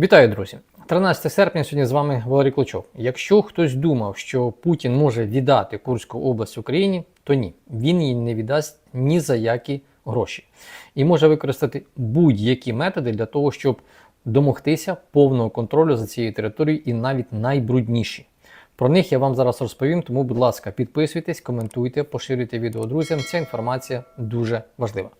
Вітаю, друзі! 13 серпня сьогодні з вами Валерій Клочов. Якщо хтось думав, що Путін може віддати Курську область Україні, то ні, він її не віддасть ні за які гроші і може використати будь-які методи для того, щоб домогтися повного контролю за цією територією і навіть найбрудніші. Про них я вам зараз розповім, тому, будь ласка, підписуйтесь, коментуйте, поширюйте відео друзям. Ця інформація дуже важлива.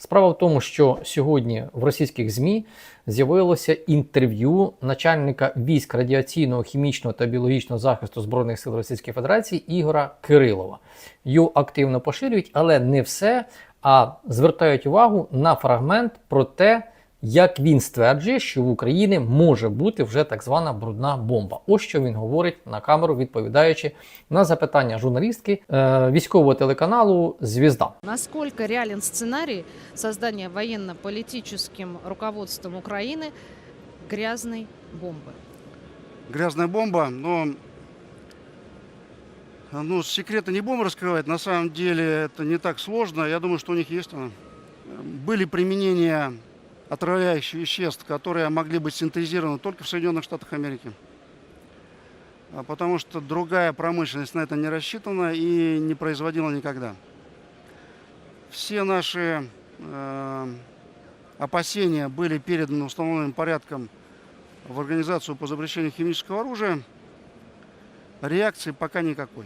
Справа в тому, що сьогодні в російських ЗМІ з'явилося інтерв'ю начальника військ радіаційного, хімічного та біологічного захисту Збройних сил Російської Федерації Ігора Кирилова. Його активно поширюють, але не все, а звертають увагу на фрагмент про те, як він стверджує, що в Україні може бути вже так звана брудна бомба. Ось що він говорить на камеру, відповідаючи на запитання журналістки е, військового телеканалу Звізда. Насколько реален сценарий создания военно-политическим руководством Украины грязной бомбы? грязная бомба, но ну, секреты не будем раскрывать. На самом деле это не так сложно. Я думаю, что у них есть она. Были применения отравляющих веществ, которые могли быть синтезированы только в Соединенных Штатах Америки. А Потому что другая промышленность на это не рассчитана и не производила никогда. Все наши э, опасения были переданы установленным порядком в Организацию по запрещению химического оружия. Реакции пока никакой.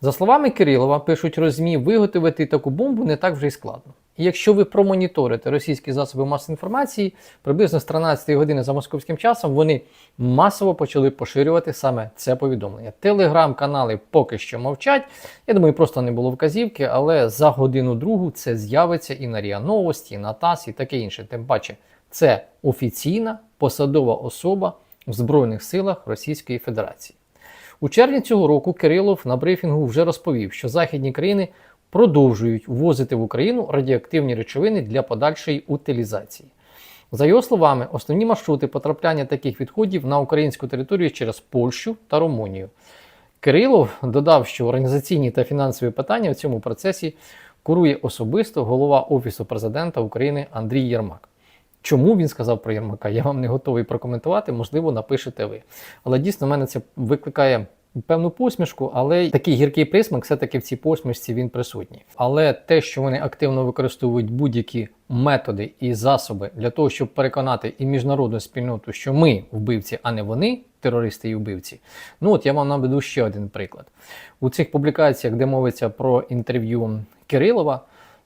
За словами Кирилова, пишуть розмі, виготовити таку бомбу не так вже й складно. Якщо ви промоніторите російські засоби масової інформації, приблизно з 13 години за московським часом вони масово почали поширювати саме це повідомлення. Телеграм-канали поки що мовчать. Я думаю, просто не було вказівки, але за годину-другу це з'явиться і на РІА Новості, і на ТАСС, і таке інше. Тим паче, це офіційна посадова особа в Збройних силах Російської Федерації. У червні цього року Кирилов на брифінгу вже розповів, що західні країни продовжують ввозити в Україну радіоактивні речовини для подальшої утилізації. За його словами, основні маршрути потрапляння таких відходів на українську територію через Польщу та Румунію. Кирилов додав, що організаційні та фінансові питання в цьому процесі курує особисто голова Офісу президента України Андрій Єрмак. Чому він сказав про Єрмака? Я вам не готовий прокоментувати, можливо, напишете ви. Але дійсно в мене це викликає певну посмішку, але такий гіркий присмак все-таки в цій посмішці він присутній. Але те, що вони активно використовують будь-які методи і засоби для того, щоб переконати і міжнародну спільноту, що ми вбивці, а не вони, терористи і вбивці. Ну от я вам наведу ще один приклад. У цих публікаціях, де мовиться про інтерв'ю Кирилова,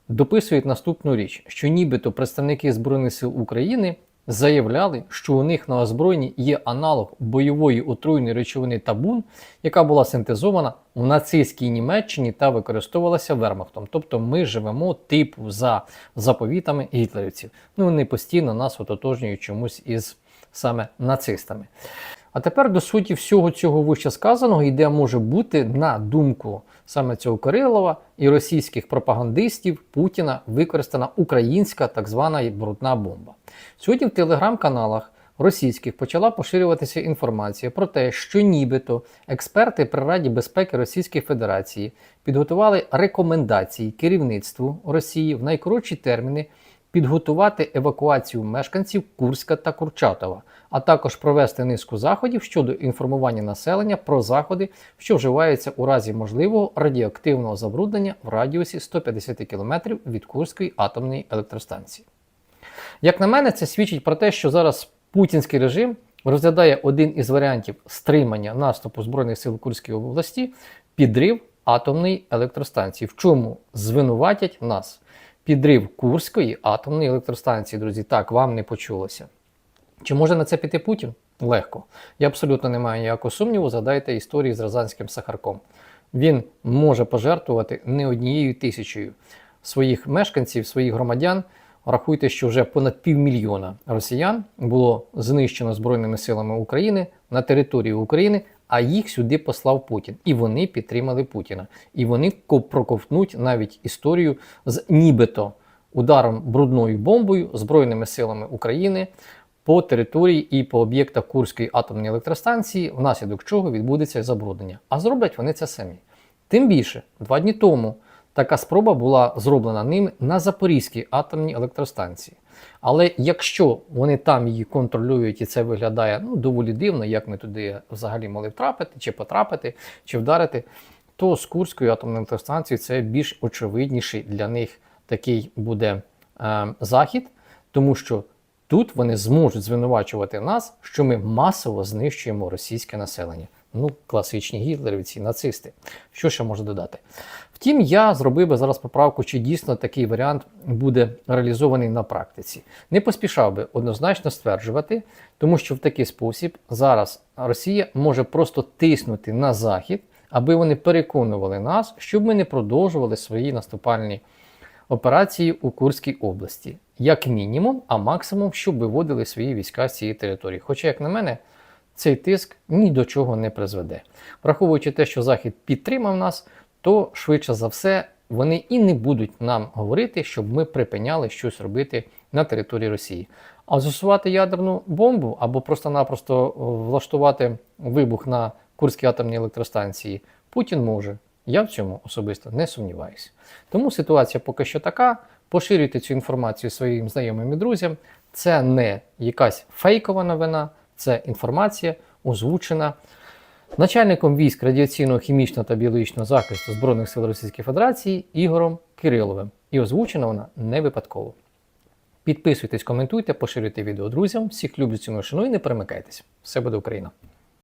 дописують наступну річ, що нібито представники Збройних сил України заявляли, що у них на озброєнні є аналог бойової отруйної речовини табун, яка була синтезована в нацистській Німеччині та використовувалася вермахтом. Тобто ми живемо типу за заповітами гітлерівців. Ну вони постійно нас ототожнюють чомусь із саме нацистами. А тепер до суті всього цього вище сказаного йде може бути на думку саме цього Кирилова і російських пропагандистів Путіна використана українська так звана брудна бомба. Сьогодні в телеграм-каналах російських почала поширюватися інформація про те, що нібито експерти при Раді безпеки Російської Федерації підготували рекомендації керівництву Росії в найкоротші терміни підготувати евакуацію мешканців Курська та Курчатова, а також провести низку заходів щодо інформування населення про заходи, що вживаються у разі можливого радіоактивного забруднення в радіусі 150 км від Курської атомної електростанції. Як на мене, це свідчить про те, що зараз путінський режим розглядає один із варіантів стримання наступу Збройних сил Курської області підрив атомної електростанції, в чому звинуватять нас. Підрив Курської атомної електростанції, друзі, так, вам не почулося. Чи може на це піти Путін? Легко. Я абсолютно не маю ніякого сумніву, згадайте історії з Розанським Сахарком. Він може пожертвувати не однією тисячею своїх мешканців, своїх громадян. Рахуйте, що вже понад півмільйона росіян було знищено Збройними силами України на території України, а їх сюди послав Путін. І вони підтримали Путіна. І вони ко- проковтнуть навіть історію з нібито ударом брудною бомбою Збройними силами України по території і по об'єктах Курської атомної електростанції, внаслідок чого відбудеться забруднення. А зроблять вони це самі. Тим більше, два дні тому Така спроба була зроблена ними на Запорізькій атомній електростанції. Але якщо вони там її контролюють і це виглядає ну, доволі дивно, як ми туди взагалі могли втрапити, чи потрапити, чи вдарити, то з Курською атомною електростанцією це більш очевидніший для них такий буде е, захід, тому що тут вони зможуть звинувачувати нас, що ми масово знищуємо російське населення. Ну, класичні гітлерівці, нацисти. Що ще можу додати? Втім, я зробив би зараз поправку, чи дійсно такий варіант буде реалізований на практиці. Не поспішав би однозначно стверджувати, тому що в такий спосіб зараз Росія може просто тиснути на Захід, аби вони переконували нас, щоб ми не продовжували свої наступальні операції у Курській області, як мінімум, а максимум, щоб виводили свої війська з цієї території. Хоча, як на мене, цей тиск ні до чого не призведе. Враховуючи те, що Захід підтримав нас, то швидше за все вони і не будуть нам говорити, щоб ми припиняли щось робити на території Росії. А застосувати ядерну бомбу або просто-напросто е, влаштувати вибух на Курській атомній електростанції Путін може. Я в цьому особисто не сумніваюся. Тому ситуація поки що така. Поширюйте цю інформацію своїм знайомим і друзям. Це не якась фейкова новина, це інформація озвучена начальником військ радіаційного, хімічного та біологічного захисту Збройних сил Російської Федерації Ігорем Кириловим. І озвучена вона не випадково. Підписуйтесь, коментуйте, поширюйте відео друзям. Всіх люблю ціную шаную і не перемикайтесь. Все буде Україна!